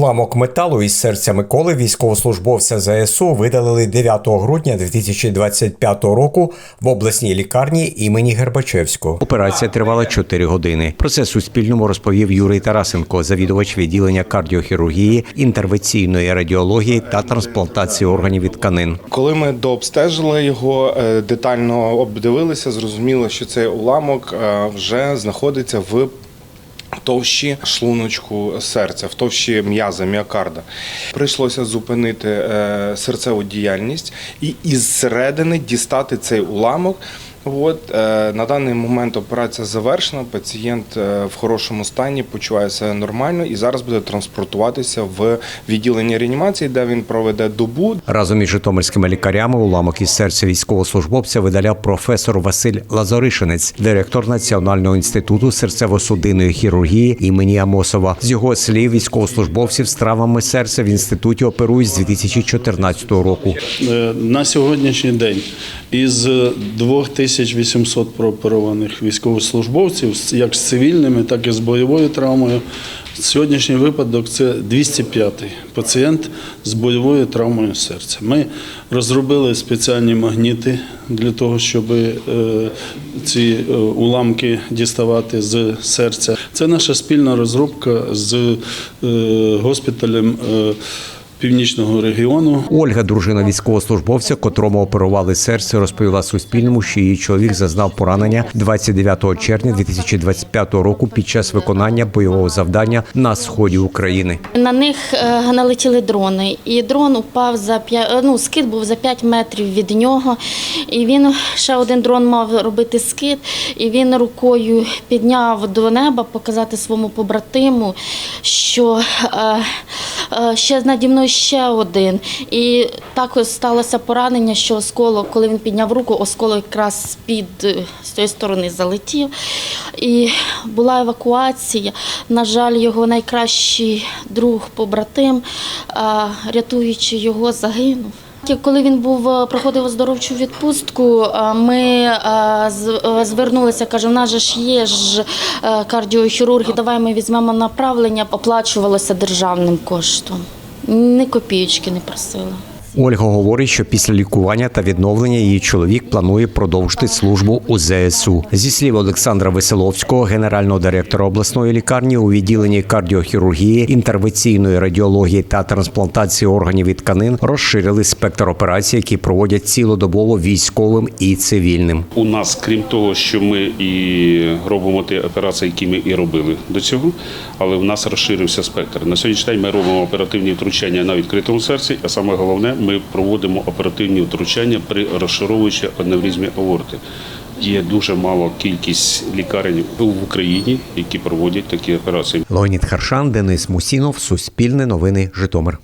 Уламок металу із серця Миколи військовослужбовця ЗСУ видалили 9 грудня 2025 року в обласній лікарні імені Гербачевського. Операція тривала 4 години. Про це Суспільному розповів Юрій Тарасенко, завідувач відділення кардіохірургії, інтервенційної радіології та трансплантації органів і тканин. Коли ми дообстежили його, е, детально обдивилися, зрозуміло, що цей уламок е, вже знаходиться в товщі шлуночку серця, в товщі м'яза, міокарда. Прийшлося зупинити е, серцеву діяльність і із середини дістати цей уламок. От е, на даний момент операція завершена. Пацієнт е, в хорошому стані почуває себе нормально і зараз буде транспортуватися в відділення реанімації, де він проведе добу. Разом із житомирськими лікарями уламок із серця військовослужбовця видаляв професор Василь Лазаришинець, директор Національного інституту серцево-судинної хірургії імені Амосова. З його слів, військовослужбовців з травмами серця в інституті оперують з 2014 року. Е, На сьогоднішній день із 2800 прооперованих військовослужбовців, як з цивільними, так і з бойовою травмою, сьогоднішній випадок це 205-й пацієнт з бойовою травмою серця. Ми розробили спеціальні магніти для того, щоб е, ці е, уламки діставати з серця. Це наша спільна розробка з е, госпіталем. Е, Північного регіону Ольга, дружина військовослужбовця, котрому оперували серце, розповіла Суспільному, що її чоловік зазнав поранення 29 червня 2025 року під час виконання бойового завдання на сході України. На них е, налетіли дрони, і дрон упав за 5, ну, скид був за 5 метрів від нього. І він ще один дрон мав робити скид, і він рукою підняв до неба, показати своєму побратиму, що е, е, ще наді мною ще один. І так сталося поранення, що осколок, коли він підняв руку, осколок якраз під е, з цієї сторони залетів. І була евакуація. На жаль, його найкращий друг, побратим, рятуючи його, загинув. Коли він був е, проходив оздоровчу відпустку, е, ми е, звернулися, каже, в нас же ж є ж кардіохірурги, давай ми візьмемо направлення, оплачувалося державним коштом. Ні копієчки не просили. Ольга говорить, що після лікування та відновлення її чоловік планує продовжити службу у ЗСУ. Зі слів Олександра Веселовського, генерального директора обласної лікарні у відділенні кардіохірургії, інтервенційної радіології та трансплантації органів і тканин розширили спектр операцій, які проводять цілодобово військовим і цивільним. У нас, крім того, що ми і робимо ті операції, які ми і робили до цього, але в нас розширився спектр. На сьогоднішній день ми робимо оперативні втручання на відкритому серці, а саме головне, ми проводимо оперативні втручання при розшаровуючій аневризмі аорти. Є дуже мала кількість лікарень в Україні, які проводять такі операції. Леонід Харшан, Денис Мусінов, Суспільне новини, Житомир.